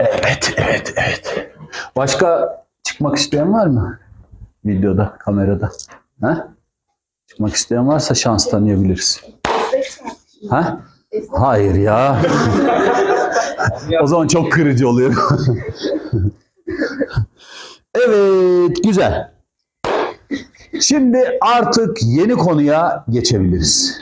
Evet, evet, evet. Başka çıkmak isteyen var mı? Videoda, kamerada. Ha? Çıkmak isteyen varsa şans tanıyabiliriz. Ha? Hayır ya. o zaman çok kırıcı oluyor. evet, güzel. Şimdi artık yeni konuya geçebiliriz.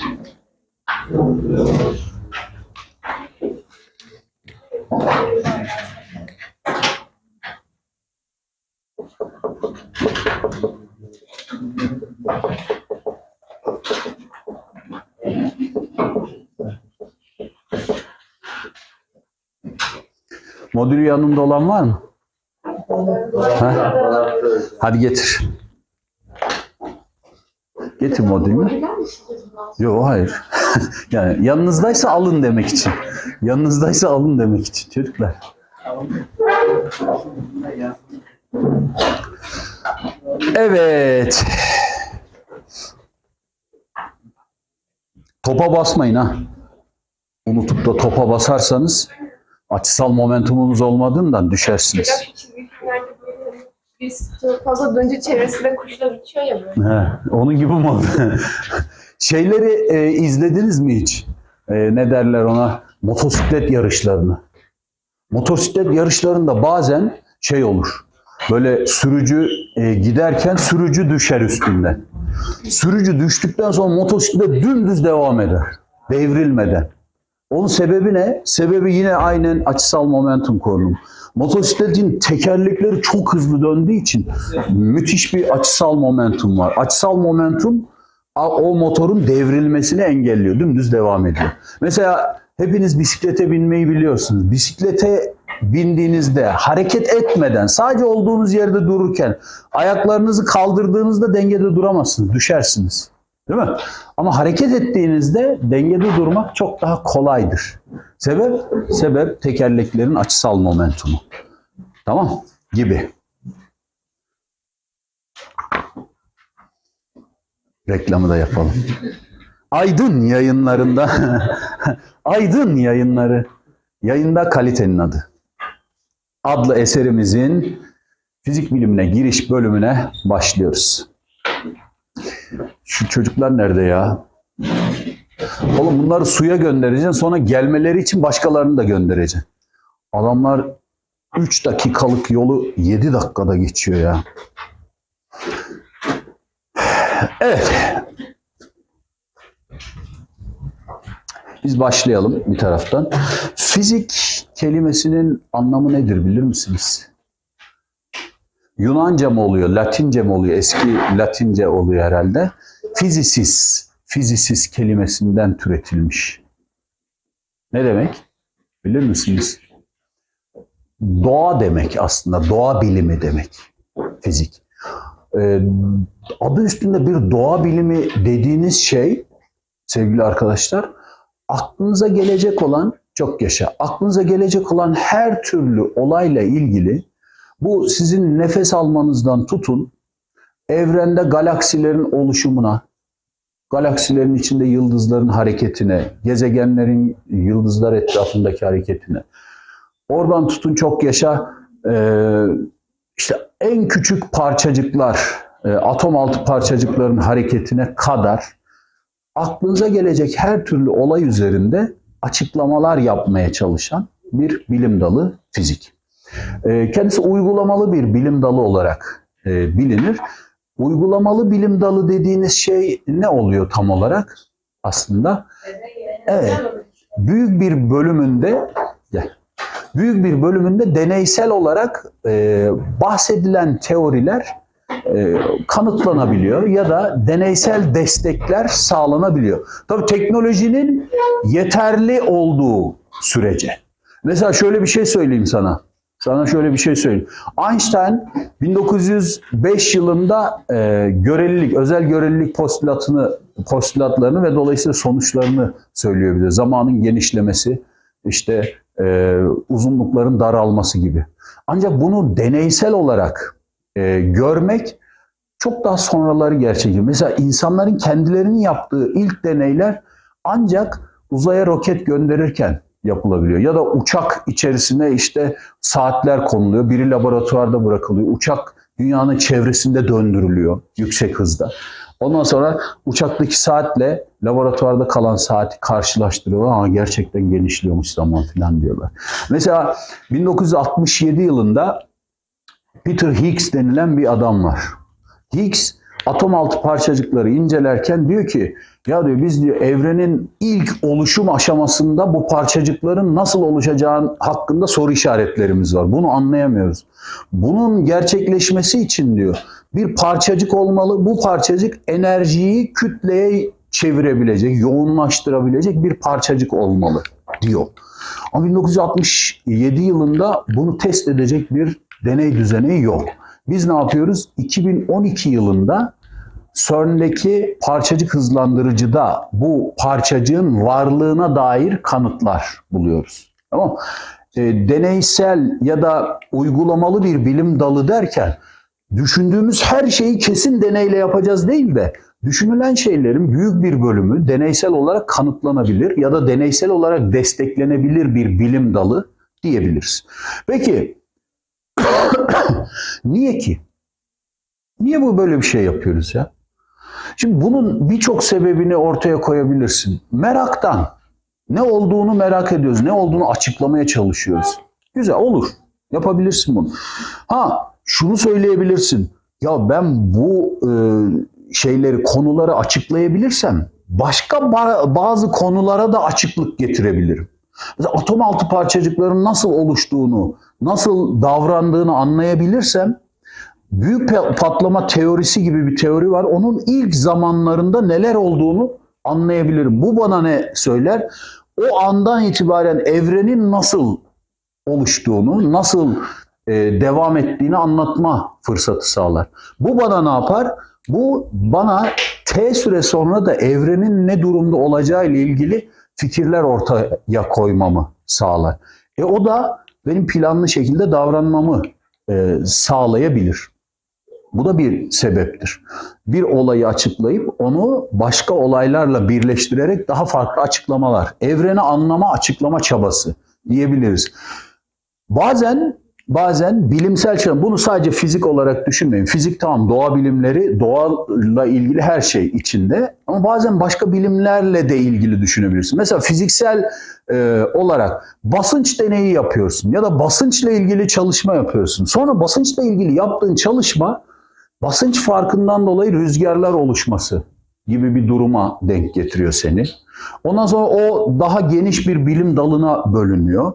Modül yanında olan var mı? Ha? Hadi getir. Getir modülünü. Yok hayır. yani yanınızdaysa alın demek için. Yanınızdaysa alın demek için çocuklar. Evet. Topa basmayın ha. Unutup da topa basarsanız açısal momentumunuz olmadığından düşersiniz. Biz fazla dönünce çevresinde kuşlar uçuyor ya böyle. He, onun gibi mi oldu? Şeyleri e, izlediniz mi hiç? E, ne derler ona? Motosiklet yarışlarını. Motosiklet yarışlarında bazen şey olur. Böyle sürücü e, giderken sürücü düşer üstünden. Sürücü düştükten sonra motosiklet dümdüz devam eder. Devrilmeden. Onun sebebi ne? Sebebi yine aynen açısal momentum konumu. Motosikletin tekerlekleri çok hızlı döndüğü için müthiş bir açısal momentum var. Açısal momentum o motorun devrilmesini engelliyor. Dümdüz devam ediyor. Mesela hepiniz bisiklete binmeyi biliyorsunuz. Bisiklete bindiğinizde hareket etmeden sadece olduğunuz yerde dururken ayaklarınızı kaldırdığınızda dengede duramazsınız. Düşersiniz. Değil mi? Ama hareket ettiğinizde dengede durmak çok daha kolaydır. Sebep? Sebep tekerleklerin açısal momentumu. Tamam? Gibi. Reklamı da yapalım. Aydın yayınlarında Aydın yayınları yayında kalitenin adı. Adlı eserimizin fizik bilimine giriş bölümüne başlıyoruz. Şu çocuklar nerede ya? Oğlum bunları suya göndereceksin sonra gelmeleri için başkalarını da göndereceksin. Adamlar 3 dakikalık yolu 7 dakikada geçiyor ya. Evet. Biz başlayalım bir taraftan. Fizik kelimesinin anlamı nedir bilir misiniz? Yunanca mı oluyor, Latince mi oluyor? Eski Latince oluyor herhalde. Fizisis, fizisis kelimesinden türetilmiş. Ne demek? Bilir misiniz? Doğa demek aslında, doğa bilimi demek fizik. Ee, adı üstünde bir doğa bilimi dediğiniz şey sevgili arkadaşlar aklınıza gelecek olan çok yaşa. Aklınıza gelecek olan her türlü olayla ilgili bu sizin nefes almanızdan tutun evrende galaksilerin oluşumuna galaksilerin içinde yıldızların hareketine gezegenlerin yıldızlar etrafındaki hareketine. Oradan tutun çok yaşa. E, işte en küçük parçacıklar, e, atom altı parçacıkların hareketine kadar aklınıza gelecek her türlü olay üzerinde açıklamalar yapmaya çalışan bir bilim dalı fizik. E, kendisi uygulamalı bir bilim dalı olarak e, bilinir. Uygulamalı bilim dalı dediğiniz şey ne oluyor tam olarak aslında? Evet, büyük bir bölümünde büyük bir bölümünde deneysel olarak e, bahsedilen teoriler e, kanıtlanabiliyor ya da deneysel destekler sağlanabiliyor. Tabii teknolojinin yeterli olduğu sürece. Mesela şöyle bir şey söyleyeyim sana. Sana şöyle bir şey söyleyeyim. Einstein 1905 yılında e, görelilik, özel görelilik postulatını, postulatlarını ve dolayısıyla sonuçlarını söylüyor bize. Zamanın genişlemesi, işte e, uzunlukların daralması gibi. Ancak bunu deneysel olarak e, görmek çok daha sonraları gerçekleşiyor. Mesela insanların kendilerinin yaptığı ilk deneyler ancak uzaya roket gönderirken yapılabiliyor. Ya da uçak içerisine işte saatler konuluyor. Biri laboratuvarda bırakılıyor. Uçak dünyanın çevresinde döndürülüyor yüksek hızda. Ondan sonra uçaktaki saatle laboratuvarda kalan saati karşılaştırıyorlar. Aa, gerçekten genişliyormuş zaman falan diyorlar. Mesela 1967 yılında Peter Higgs denilen bir adam var. Higgs atom altı parçacıkları incelerken diyor ki ya diyor biz diyor evrenin ilk oluşum aşamasında bu parçacıkların nasıl oluşacağı hakkında soru işaretlerimiz var. Bunu anlayamıyoruz. Bunun gerçekleşmesi için diyor bir parçacık olmalı. Bu parçacık enerjiyi kütleye çevirebilecek, yoğunlaştırabilecek bir parçacık olmalı diyor. Ama 1967 yılında bunu test edecek bir deney düzeni yok. Biz ne yapıyoruz? 2012 yılında CERN'deki parçacık hızlandırıcıda bu parçacığın varlığına dair kanıtlar buluyoruz. Tamam? E, deneysel ya da uygulamalı bir bilim dalı derken düşündüğümüz her şeyi kesin deneyle yapacağız değil de düşünülen şeylerin büyük bir bölümü deneysel olarak kanıtlanabilir ya da deneysel olarak desteklenebilir bir bilim dalı diyebiliriz. Peki niye ki? Niye bu böyle bir şey yapıyoruz ya? Şimdi bunun birçok sebebini ortaya koyabilirsin. Meraktan. Ne olduğunu merak ediyoruz. Ne olduğunu açıklamaya çalışıyoruz. Güzel olur. Yapabilirsin bunu. Ha şunu söyleyebilirsin. Ya ben bu e, şeyleri, konuları açıklayabilirsem başka ba- bazı konulara da açıklık getirebilirim. Mesela atom altı parçacıkların nasıl oluştuğunu, nasıl davrandığını anlayabilirsem büyük patlama teorisi gibi bir teori var. Onun ilk zamanlarında neler olduğunu anlayabilirim. Bu bana ne söyler? O andan itibaren evrenin nasıl oluştuğunu, nasıl e, devam ettiğini anlatma fırsatı sağlar. Bu bana ne yapar? Bu bana T süre sonra da evrenin ne durumda olacağı ile ilgili fikirler ortaya koymamı sağlar. E o da benim planlı şekilde davranmamı e, sağlayabilir. Bu da bir sebeptir. Bir olayı açıklayıp onu başka olaylarla birleştirerek daha farklı açıklamalar, evreni anlama, açıklama çabası diyebiliriz. Bazen bazen bilimsel çalışma, bunu sadece fizik olarak düşünmeyin. Fizik tamam doğa bilimleri, doğayla ilgili her şey içinde ama bazen başka bilimlerle de ilgili düşünebilirsin. Mesela fiziksel e, olarak basınç deneyi yapıyorsun ya da basınçla ilgili çalışma yapıyorsun. Sonra basınçla ilgili yaptığın çalışma basınç farkından dolayı rüzgarlar oluşması gibi bir duruma denk getiriyor seni. Ondan sonra o daha geniş bir bilim dalına bölünüyor.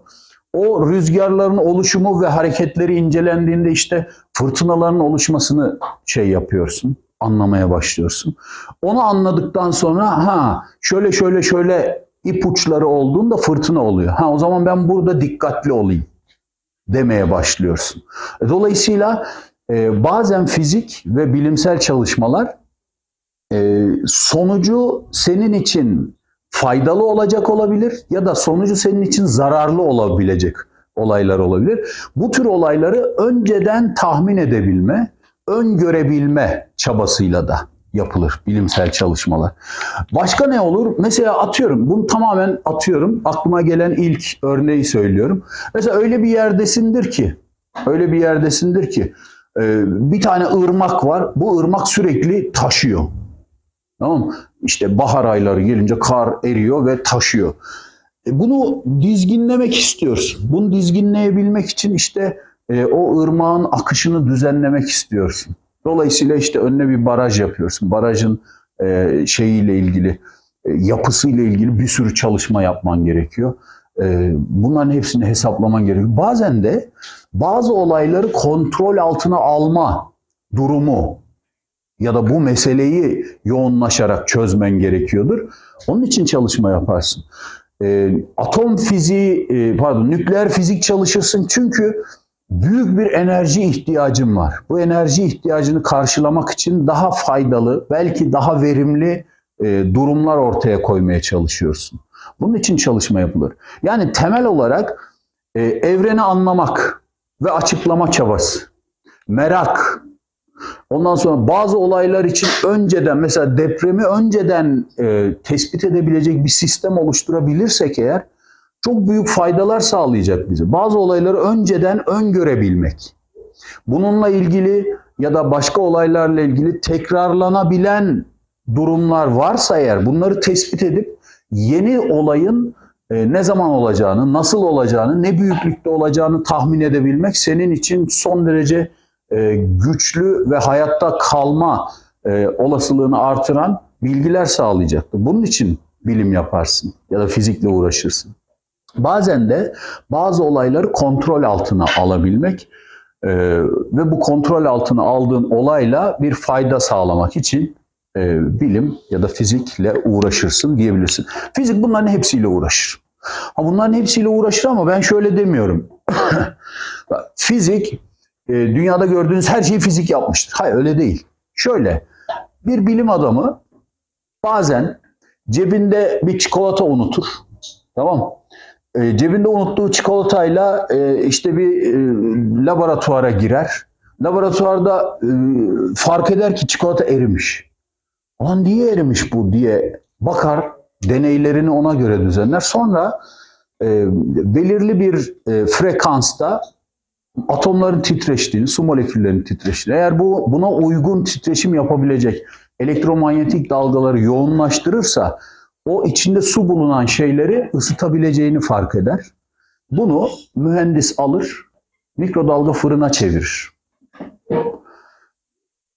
O rüzgarların oluşumu ve hareketleri incelendiğinde işte fırtınaların oluşmasını şey yapıyorsun, anlamaya başlıyorsun. Onu anladıktan sonra ha şöyle şöyle şöyle ipuçları olduğunda fırtına oluyor. Ha o zaman ben burada dikkatli olayım demeye başlıyorsun. Dolayısıyla e, bazen fizik ve bilimsel çalışmalar e, sonucu senin için faydalı olacak olabilir ya da sonucu senin için zararlı olabilecek olaylar olabilir. Bu tür olayları önceden tahmin edebilme, öngörebilme çabasıyla da yapılır bilimsel çalışmalar. Başka ne olur? Mesela atıyorum, bunu tamamen atıyorum. Aklıma gelen ilk örneği söylüyorum. Mesela öyle bir yerdesindir ki, öyle bir yerdesindir ki e, bir tane ırmak var. Bu ırmak sürekli taşıyor. Tamam mı? İşte bahar ayları gelince kar eriyor ve taşıyor. E bunu dizginlemek istiyorsun. Bunu dizginleyebilmek için işte e, o ırmağın akışını düzenlemek istiyorsun. Dolayısıyla işte önüne bir baraj yapıyorsun. Barajın e, şeyiyle ilgili, e, yapısıyla ilgili bir sürü çalışma yapman gerekiyor. E, bunların hepsini hesaplaman gerekiyor. Bazen de bazı olayları kontrol altına alma durumu ya da bu meseleyi yoğunlaşarak çözmen gerekiyordur. Onun için çalışma yaparsın. E, atom fiziği, e, pardon nükleer fizik çalışırsın çünkü büyük bir enerji ihtiyacın var. Bu enerji ihtiyacını karşılamak için daha faydalı, belki daha verimli e, durumlar ortaya koymaya çalışıyorsun. Bunun için çalışma yapılır. Yani temel olarak e, evreni anlamak ve açıklama çabası, merak, Ondan sonra bazı olaylar için önceden mesela depremi önceden e, tespit edebilecek bir sistem oluşturabilirsek eğer çok büyük faydalar sağlayacak bize. Bazı olayları önceden öngörebilmek. Bununla ilgili ya da başka olaylarla ilgili tekrarlanabilen durumlar varsa eğer bunları tespit edip yeni olayın e, ne zaman olacağını, nasıl olacağını, ne büyüklükte olacağını tahmin edebilmek senin için son derece e, güçlü ve hayatta kalma e, olasılığını artıran bilgiler sağlayacaktır. Bunun için bilim yaparsın ya da fizikle uğraşırsın. Bazen de bazı olayları kontrol altına alabilmek e, ve bu kontrol altına aldığın olayla bir fayda sağlamak için e, bilim ya da fizikle uğraşırsın diyebilirsin. Fizik bunların hepsiyle uğraşır. Ha bunların hepsiyle uğraşır ama ben şöyle demiyorum. fizik e, dünyada gördüğünüz her şeyi fizik yapmıştır. Hayır öyle değil. Şöyle bir bilim adamı bazen cebinde bir çikolata unutur. Tamam? E, cebinde unuttuğu çikolatayla e, işte bir e, laboratuvara girer. Laboratuvarda e, fark eder ki çikolata erimiş. Ulan niye erimiş bu diye bakar, deneylerini ona göre düzenler. Sonra e, belirli bir e, frekansta atomların titreştiğini, su moleküllerinin titreştiğini, eğer bu buna uygun titreşim yapabilecek elektromanyetik dalgaları yoğunlaştırırsa o içinde su bulunan şeyleri ısıtabileceğini fark eder. Bunu mühendis alır, mikrodalga fırına çevirir.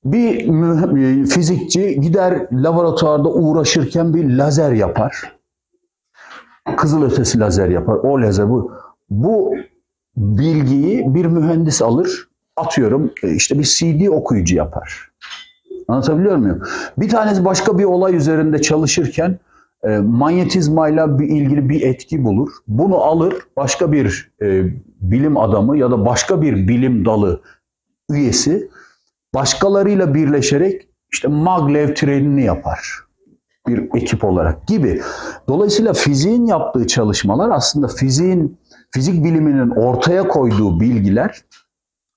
Bir fizikçi gider laboratuvarda uğraşırken bir lazer yapar. Kızılötesi lazer yapar. O lazer bu. Bu bilgiyi bir mühendis alır. Atıyorum e, işte bir CD okuyucu yapar. Anlatabiliyor muyum? Bir tanesi başka bir olay üzerinde çalışırken e, manyetizmayla bir ilgili bir etki bulur. Bunu alır başka bir e, bilim adamı ya da başka bir bilim dalı üyesi başkalarıyla birleşerek işte maglev trenini yapar bir ekip olarak gibi. Dolayısıyla fiziğin yaptığı çalışmalar aslında fiziğin fizik biliminin ortaya koyduğu bilgiler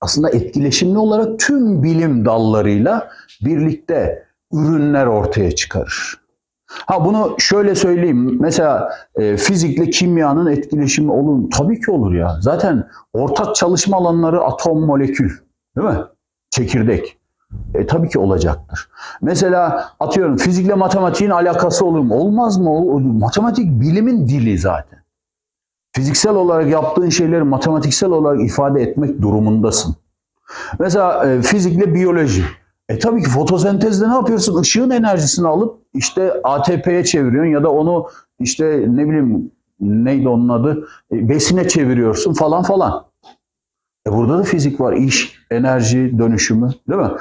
aslında etkileşimli olarak tüm bilim dallarıyla birlikte ürünler ortaya çıkarır. Ha bunu şöyle söyleyeyim. Mesela e, fizikle kimyanın etkileşimi olur mu? Tabii ki olur ya. Zaten ortak çalışma alanları atom, molekül. Değil mi? Çekirdek. E, tabii ki olacaktır. Mesela atıyorum fizikle matematiğin alakası olur mu? Olmaz mı? Ol- Matematik bilimin dili zaten. Fiziksel olarak yaptığın şeyleri matematiksel olarak ifade etmek durumundasın. Mesela e, fizikle biyoloji. E tabii ki fotosentezde ne yapıyorsun? Işığın enerjisini alıp işte ATP'ye çeviriyorsun ya da onu işte ne bileyim neydi onun adı? E, besine çeviriyorsun falan falan. E burada da fizik var. İş, enerji dönüşümü değil mi?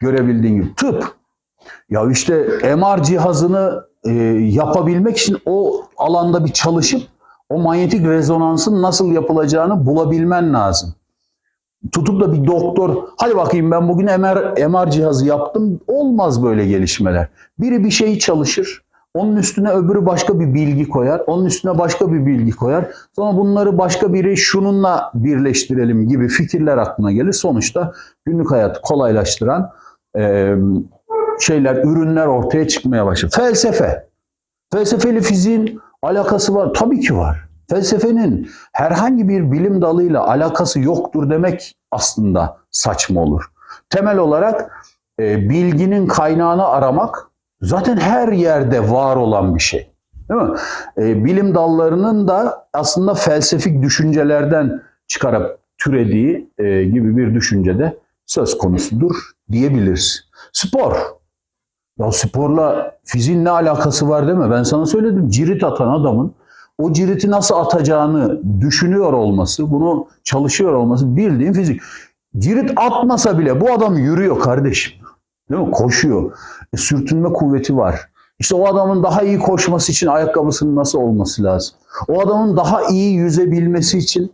Görebildiğin gibi. Tıp. Ya işte MR cihazını e, yapabilmek için o alanda bir çalışıp o manyetik rezonansın nasıl yapılacağını bulabilmen lazım. Tutup da bir doktor, hadi bakayım ben bugün MR, MR cihazı yaptım. Olmaz böyle gelişmeler. Biri bir şeyi çalışır, onun üstüne öbürü başka bir bilgi koyar, onun üstüne başka bir bilgi koyar. Sonra bunları başka biri şununla birleştirelim gibi fikirler aklına gelir. Sonuçta günlük hayatı kolaylaştıran e, şeyler, ürünler ortaya çıkmaya başlar. Felsefe. Felsefeyle fiziğin alakası var. Tabii ki var. Felsefenin herhangi bir bilim dalıyla alakası yoktur demek aslında saçma olur. Temel olarak e, bilginin kaynağını aramak zaten her yerde var olan bir şey. Değil mi? E, bilim dallarının da aslında felsefik düşüncelerden çıkarıp türediği e, gibi bir düşüncede söz konusudur diyebiliriz. Spor. Ya sporla fiziğin ne alakası var mi? Ben sana söyledim. Cirit atan adamın o ciriti nasıl atacağını düşünüyor olması, bunu çalışıyor olması bildiğin fizik. Cirit atmasa bile bu adam yürüyor kardeşim. Değil mi? Koşuyor. E, sürtünme kuvveti var. İşte o adamın daha iyi koşması için ayakkabısının nasıl olması lazım? O adamın daha iyi yüzebilmesi için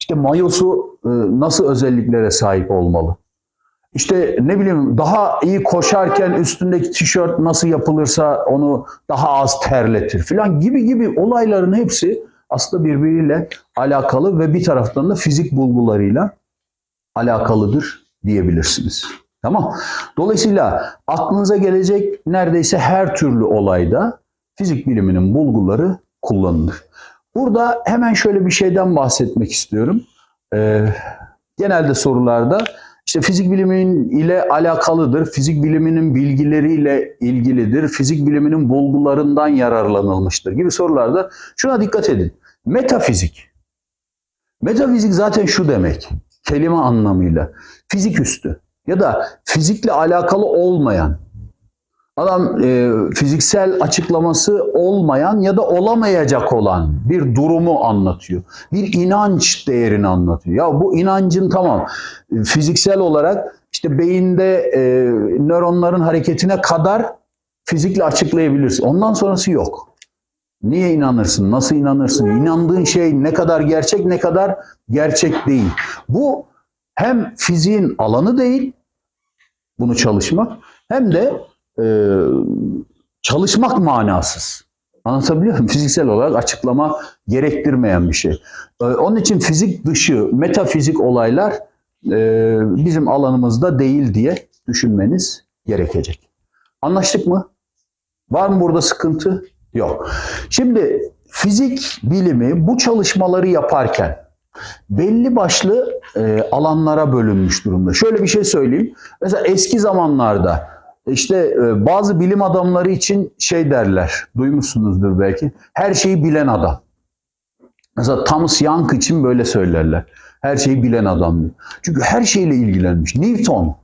işte mayosu e, nasıl özelliklere sahip olmalı? İşte ne bileyim daha iyi koşarken üstündeki tişört nasıl yapılırsa onu daha az terletir filan gibi gibi olayların hepsi aslında birbiriyle alakalı ve bir taraftan da fizik bulgularıyla alakalıdır diyebilirsiniz. Tamam. Dolayısıyla aklınıza gelecek neredeyse her türlü olayda fizik biliminin bulguları kullanılır. Burada hemen şöyle bir şeyden bahsetmek istiyorum. Ee, genelde sorularda işte fizik bilimin ile alakalıdır, fizik biliminin bilgileriyle ilgilidir, fizik biliminin bulgularından yararlanılmıştır gibi sorularda şuna dikkat edin. Metafizik. Metafizik zaten şu demek, kelime anlamıyla. Fizik üstü ya da fizikle alakalı olmayan, adam e, fiziksel açıklaması olmayan ya da olamayacak olan bir durumu anlatıyor. Bir inanç değerini anlatıyor. Ya bu inancın tamam fiziksel olarak işte beyinde e, nöronların hareketine kadar fizikle açıklayabilirsin. Ondan sonrası yok. Niye inanırsın? Nasıl inanırsın? İnandığın şey ne kadar gerçek ne kadar gerçek değil. Bu hem fiziğin alanı değil bunu çalışmak hem de e, çalışmak manasız. Anlatabiliyor muyum? Fiziksel olarak açıklama gerektirmeyen bir şey. E, onun için fizik dışı metafizik olaylar e, bizim alanımızda değil diye düşünmeniz gerekecek. Anlaştık mı? Var mı burada sıkıntı? Yok. Şimdi fizik bilimi bu çalışmaları yaparken belli başlı e, alanlara bölünmüş durumda. Şöyle bir şey söyleyeyim. Mesela eski zamanlarda işte e, bazı bilim adamları için şey derler. Duymuşsunuzdur belki. Her şeyi bilen adam. Mesela Thomas Young için böyle söylerler. Her şeyi bilen adam diyor. Çünkü her şeyle ilgilenmiş. Newton.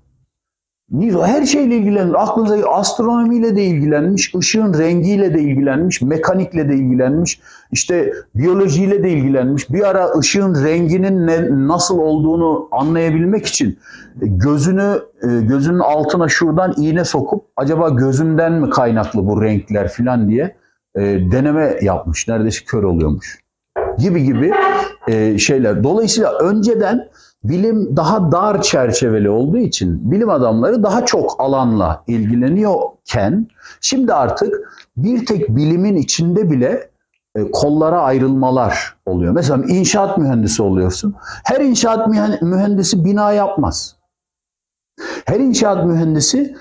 Her şeyle ilgilenmiş. Aklınıza astronomiyle de ilgilenmiş, ışığın rengiyle de ilgilenmiş, mekanikle de ilgilenmiş, işte biyolojiyle de ilgilenmiş. Bir ara ışığın renginin ne, nasıl olduğunu anlayabilmek için gözünü e, gözünün altına şuradan iğne sokup acaba gözümden mi kaynaklı bu renkler filan diye e, deneme yapmış. Neredeyse kör oluyormuş. Gibi gibi e, şeyler. Dolayısıyla önceden bilim daha dar çerçeveli olduğu için bilim adamları daha çok alanla ilgileniyorken şimdi artık bir tek bilimin içinde bile e, kollara ayrılmalar oluyor. Mesela inşaat mühendisi oluyorsun. Her inşaat mühen- mühendisi bina yapmaz. Her inşaat mühendisi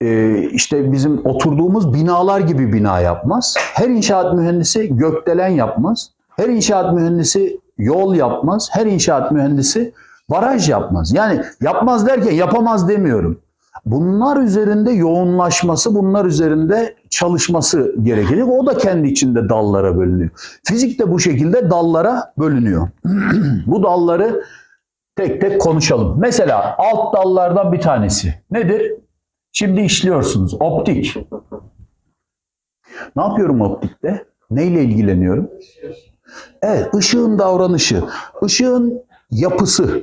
e, işte bizim oturduğumuz binalar gibi bina yapmaz. Her inşaat mühendisi gökdelen yapmaz. Her inşaat mühendisi yol yapmaz. Her inşaat mühendisi baraj yapmaz. Yani yapmaz derken yapamaz demiyorum. Bunlar üzerinde yoğunlaşması, bunlar üzerinde çalışması gerekecek. O da kendi içinde dallara bölünüyor. Fizik de bu şekilde dallara bölünüyor. bu dalları tek tek konuşalım. Mesela alt dallardan bir tanesi nedir? Şimdi işliyorsunuz. Optik. Ne yapıyorum optikte? Neyle ilgileniyorum? Evet, ışığın davranışı, ışığın yapısı,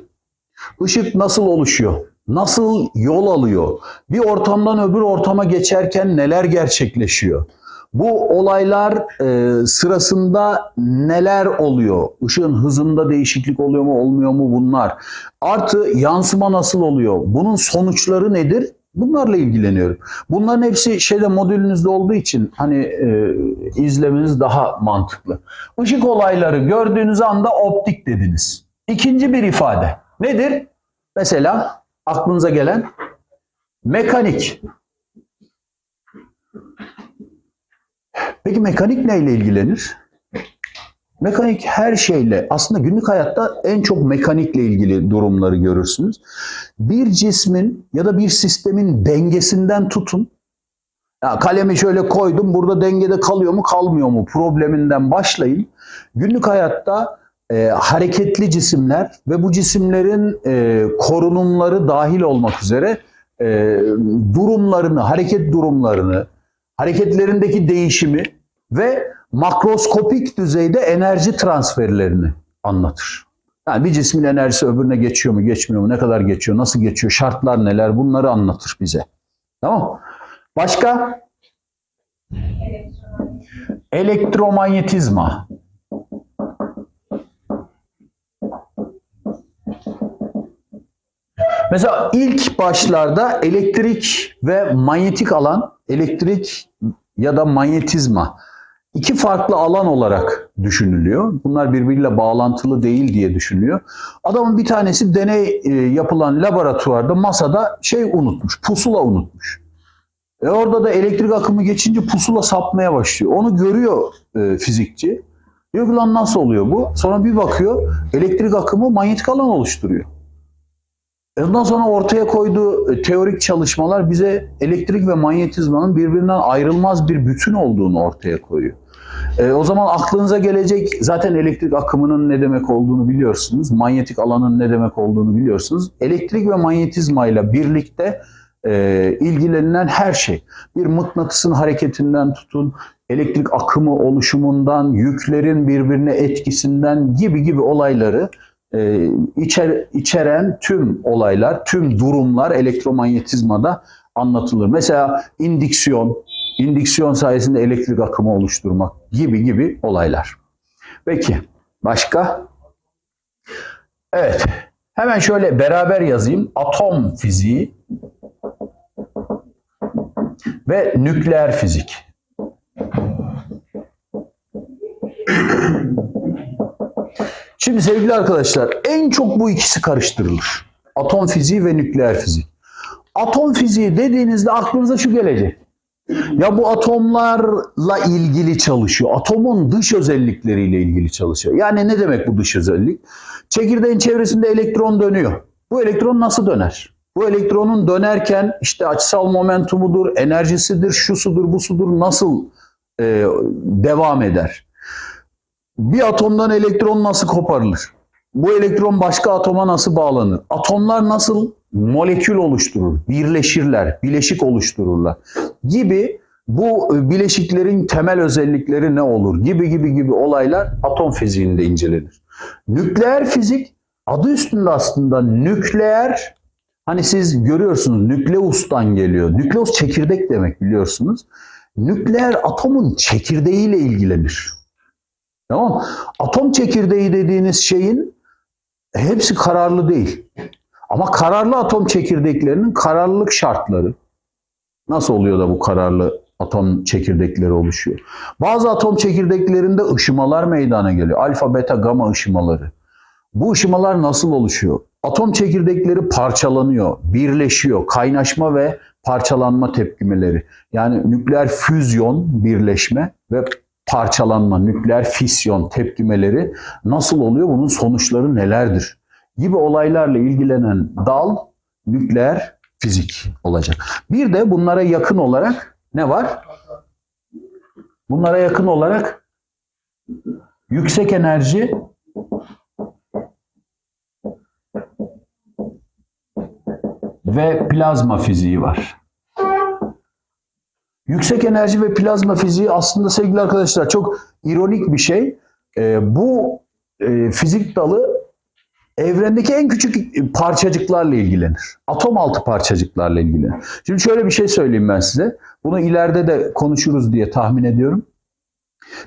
ışık nasıl oluşuyor, nasıl yol alıyor, bir ortamdan öbür ortama geçerken neler gerçekleşiyor, bu olaylar e, sırasında neler oluyor, ışığın hızında değişiklik oluyor mu olmuyor mu bunlar, artı yansıma nasıl oluyor, bunun sonuçları nedir? Bunlarla ilgileniyorum. Bunların hepsi şeyde modülünüzde olduğu için hani e, izlemeniz daha mantıklı. Işık olayları gördüğünüz anda optik dediniz. İkinci bir ifade nedir? Mesela aklınıza gelen mekanik. Peki mekanik neyle ilgilenir? Mekanik her şeyle aslında günlük hayatta en çok mekanikle ilgili durumları görürsünüz. Bir cismin ya da bir sistemin dengesinden tutun. Ya kalemi şöyle koydum burada dengede kalıyor mu kalmıyor mu probleminden başlayın. Günlük hayatta e, hareketli cisimler ve bu cisimlerin e, korunumları dahil olmak üzere e, durumlarını, hareket durumlarını, hareketlerindeki değişimi ve makroskopik düzeyde enerji transferlerini anlatır. Yani bir cismin enerjisi öbürüne geçiyor mu, geçmiyor mu, ne kadar geçiyor, nasıl geçiyor, şartlar neler bunları anlatır bize. Tamam Başka? Elektromanyetizma. Mesela ilk başlarda elektrik ve manyetik alan, elektrik ya da manyetizma iki farklı alan olarak düşünülüyor. Bunlar birbiriyle bağlantılı değil diye düşünülüyor. Adamın bir tanesi deney e, yapılan laboratuvarda masada şey unutmuş, pusula unutmuş. E orada da elektrik akımı geçince pusula sapmaya başlıyor. Onu görüyor e, fizikçi. Diyor ki lan nasıl oluyor bu? Sonra bir bakıyor elektrik akımı manyetik alan oluşturuyor. Ondan sonra ortaya koyduğu e, teorik çalışmalar bize elektrik ve manyetizmanın birbirinden ayrılmaz bir bütün olduğunu ortaya koyuyor. E, o zaman aklınıza gelecek zaten elektrik akımının ne demek olduğunu biliyorsunuz. Manyetik alanın ne demek olduğunu biliyorsunuz. Elektrik ve manyetizmayla birlikte e, ilgilenilen her şey. Bir mıknatısın hareketinden tutun, elektrik akımı oluşumundan, yüklerin birbirine etkisinden gibi gibi olayları e, içer, içeren tüm olaylar, tüm durumlar elektromanyetizmada anlatılır. Mesela indiksiyon, indiksiyon sayesinde elektrik akımı oluşturmak gibi gibi olaylar. Peki başka? Evet. Hemen şöyle beraber yazayım. Atom fiziği ve nükleer fizik. Şimdi sevgili arkadaşlar en çok bu ikisi karıştırılır. Atom fiziği ve nükleer fizik. Atom fiziği dediğinizde aklınıza şu gelecek. Ya bu atomlarla ilgili çalışıyor. Atomun dış özellikleriyle ilgili çalışıyor. Yani ne demek bu dış özellik? Çekirdeğin çevresinde elektron dönüyor. Bu elektron nasıl döner? Bu elektronun dönerken işte açısal momentumudur, enerjisidir, şusudur, busudur nasıl e, devam eder? Bir atomdan elektron nasıl koparılır? Bu elektron başka atoma nasıl bağlanır? Atomlar nasıl molekül oluşturur? Birleşirler, bileşik oluştururlar gibi bu bileşiklerin temel özellikleri ne olur gibi gibi gibi olaylar atom fiziğinde incelenir. Nükleer fizik adı üstünde aslında nükleer hani siz görüyorsunuz nükleustan geliyor. Nükleus çekirdek demek biliyorsunuz. Nükleer atomun çekirdeğiyle ilgilenir. Tamam Atom çekirdeği dediğiniz şeyin hepsi kararlı değil. Ama kararlı atom çekirdeklerinin kararlılık şartları nasıl oluyor da bu kararlı atom çekirdekleri oluşuyor? Bazı atom çekirdeklerinde ışımalar meydana geliyor. Alfa, beta, gama ışımaları. Bu ışımalar nasıl oluşuyor? Atom çekirdekleri parçalanıyor, birleşiyor. Kaynaşma ve parçalanma tepkimeleri. Yani nükleer füzyon, birleşme ve parçalanma, nükleer fisyon tepkimeleri nasıl oluyor? Bunun sonuçları nelerdir? Gibi olaylarla ilgilenen dal nükleer fizik olacak. Bir de bunlara yakın olarak ne var? Bunlara yakın olarak yüksek enerji ve plazma fiziği var. Yüksek enerji ve plazma fiziği aslında sevgili arkadaşlar çok ironik bir şey. Ee, bu e, fizik dalı evrendeki en küçük parçacıklarla ilgilenir. Atom altı parçacıklarla ilgilenir. Şimdi şöyle bir şey söyleyeyim ben size. Bunu ileride de konuşuruz diye tahmin ediyorum.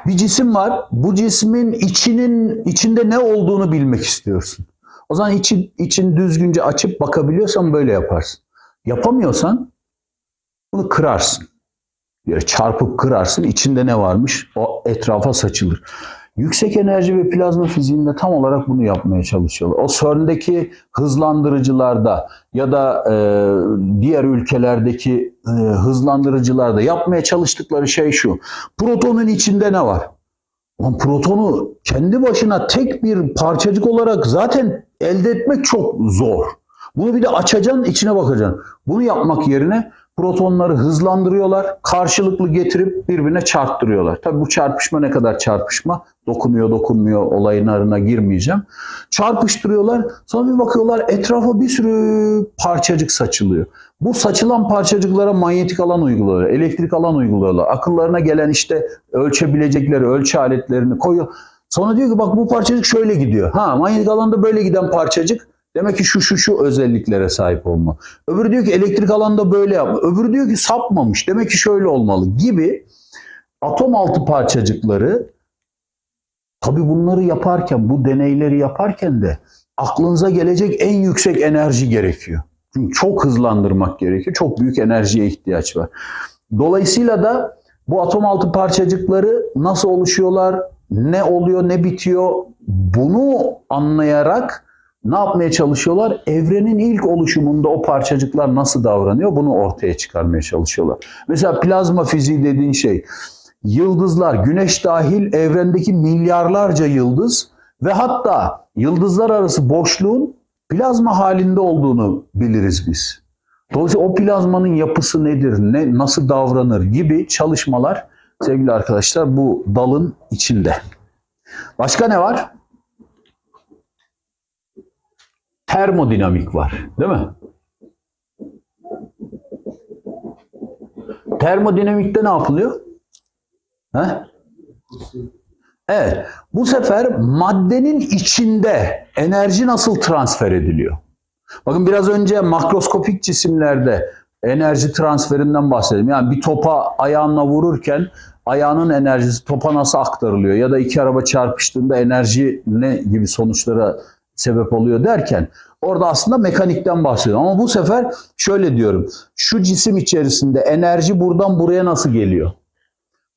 Bir cisim var. Bu cismin içinin içinde ne olduğunu bilmek istiyorsun. O zaman için, için düzgünce açıp bakabiliyorsan böyle yaparsın. Yapamıyorsan bunu kırarsın. Çarpıp kırarsın. içinde ne varmış? O etrafa saçılır. Yüksek enerji ve plazma fiziğinde tam olarak bunu yapmaya çalışıyorlar. O CERN'deki hızlandırıcılarda ya da e, diğer ülkelerdeki e, hızlandırıcılarda yapmaya çalıştıkları şey şu. Protonun içinde ne var? Lan protonu kendi başına tek bir parçacık olarak zaten elde etmek çok zor. Bunu bir de açacaksın, içine bakacaksın. Bunu yapmak yerine protonları hızlandırıyorlar, karşılıklı getirip birbirine çarptırıyorlar. Tabii bu çarpışma ne kadar çarpışma? Dokunuyor, dokunmuyor olaylarına girmeyeceğim. Çarpıştırıyorlar, sonra bir bakıyorlar etrafa bir sürü parçacık saçılıyor. Bu saçılan parçacıklara manyetik alan uyguluyorlar, elektrik alan uyguluyorlar. Akıllarına gelen işte ölçebilecekleri ölçü aletlerini koyuyor. Sonra diyor ki bak bu parçacık şöyle gidiyor. Ha manyetik alanda böyle giden parçacık Demek ki şu şu şu özelliklere sahip olma. Öbürü diyor ki elektrik alanda böyle yapma. Öbürü diyor ki sapmamış. Demek ki şöyle olmalı gibi atom altı parçacıkları tabi bunları yaparken bu deneyleri yaparken de aklınıza gelecek en yüksek enerji gerekiyor. Çünkü çok hızlandırmak gerekiyor. Çok büyük enerjiye ihtiyaç var. Dolayısıyla da bu atom altı parçacıkları nasıl oluşuyorlar, ne oluyor, ne bitiyor bunu anlayarak ne yapmaya çalışıyorlar? Evrenin ilk oluşumunda o parçacıklar nasıl davranıyor? Bunu ortaya çıkarmaya çalışıyorlar. Mesela plazma fiziği dediğin şey yıldızlar, güneş dahil evrendeki milyarlarca yıldız ve hatta yıldızlar arası boşluğun plazma halinde olduğunu biliriz biz. Dolayısıyla o plazmanın yapısı nedir, ne nasıl davranır gibi çalışmalar sevgili arkadaşlar bu dalın içinde. Başka ne var? Termodinamik var, değil mi? Termodinamikte ne yapılıyor? He? Evet. Bu sefer maddenin içinde enerji nasıl transfer ediliyor? Bakın biraz önce makroskopik cisimlerde enerji transferinden bahsedelim. Yani bir topa ayağınla vururken ayağının enerjisi topa nasıl aktarılıyor? Ya da iki araba çarpıştığında enerji ne gibi sonuçlara sebep oluyor derken orada aslında mekanikten bahsediyorum. Ama bu sefer şöyle diyorum. Şu cisim içerisinde enerji buradan buraya nasıl geliyor?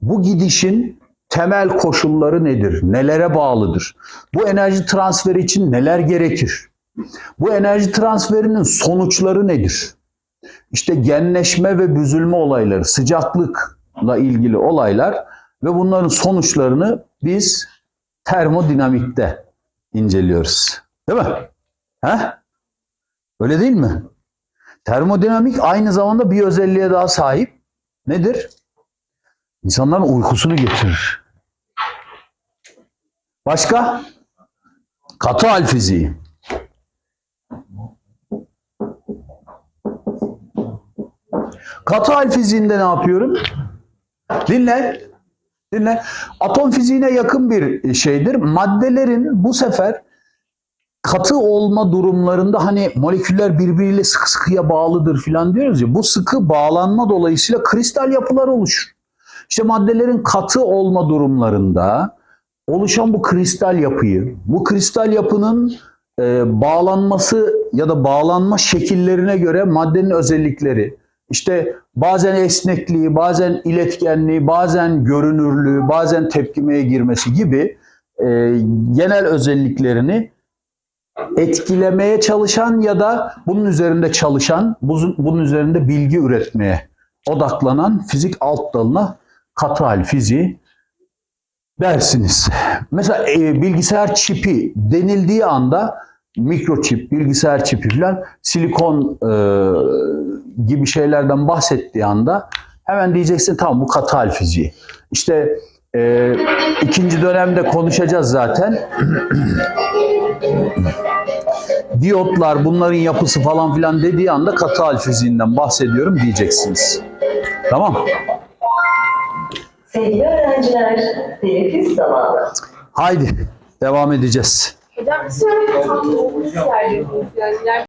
Bu gidişin temel koşulları nedir? Nelere bağlıdır? Bu enerji transferi için neler gerekir? Bu enerji transferinin sonuçları nedir? İşte genleşme ve büzülme olayları, sıcaklıkla ilgili olaylar ve bunların sonuçlarını biz termodinamikte inceliyoruz. Değil mi? He? Öyle değil mi? Termodinamik aynı zamanda bir özelliğe daha sahip. Nedir? İnsanların uykusunu getirir. Başka? Katı hal fiziği. Katı hal fiziğinde ne yapıyorum? Dinle. Dinle. Atom fiziğine yakın bir şeydir. Maddelerin bu sefer katı olma durumlarında hani moleküller birbiriyle sıkı sıkıya bağlıdır filan diyoruz ya. Bu sıkı bağlanma dolayısıyla kristal yapılar oluşur. İşte maddelerin katı olma durumlarında oluşan bu kristal yapıyı, bu kristal yapının e, bağlanması ya da bağlanma şekillerine göre maddenin özellikleri, işte bazen esnekliği, bazen iletkenliği, bazen görünürlüğü, bazen tepkimeye girmesi gibi e, genel özelliklerini etkilemeye çalışan ya da bunun üzerinde çalışan, bunun, üzerinde bilgi üretmeye odaklanan fizik alt dalına katı hal fiziği dersiniz. Mesela e, bilgisayar çipi denildiği anda mikroçip, bilgisayar çipi falan silikon e, gibi şeylerden bahsettiği anda hemen diyeceksin tamam bu katı hal fiziği. İşte e, ikinci dönemde konuşacağız zaten. Diyotlar bunların yapısı falan filan dediği anda katı hal fiziğinden bahsediyorum diyeceksiniz. Tamam. Sevgili öğrenciler, teneffüs zamanı. Haydi devam edeceğiz. Hocam tam yerdesiniz yani.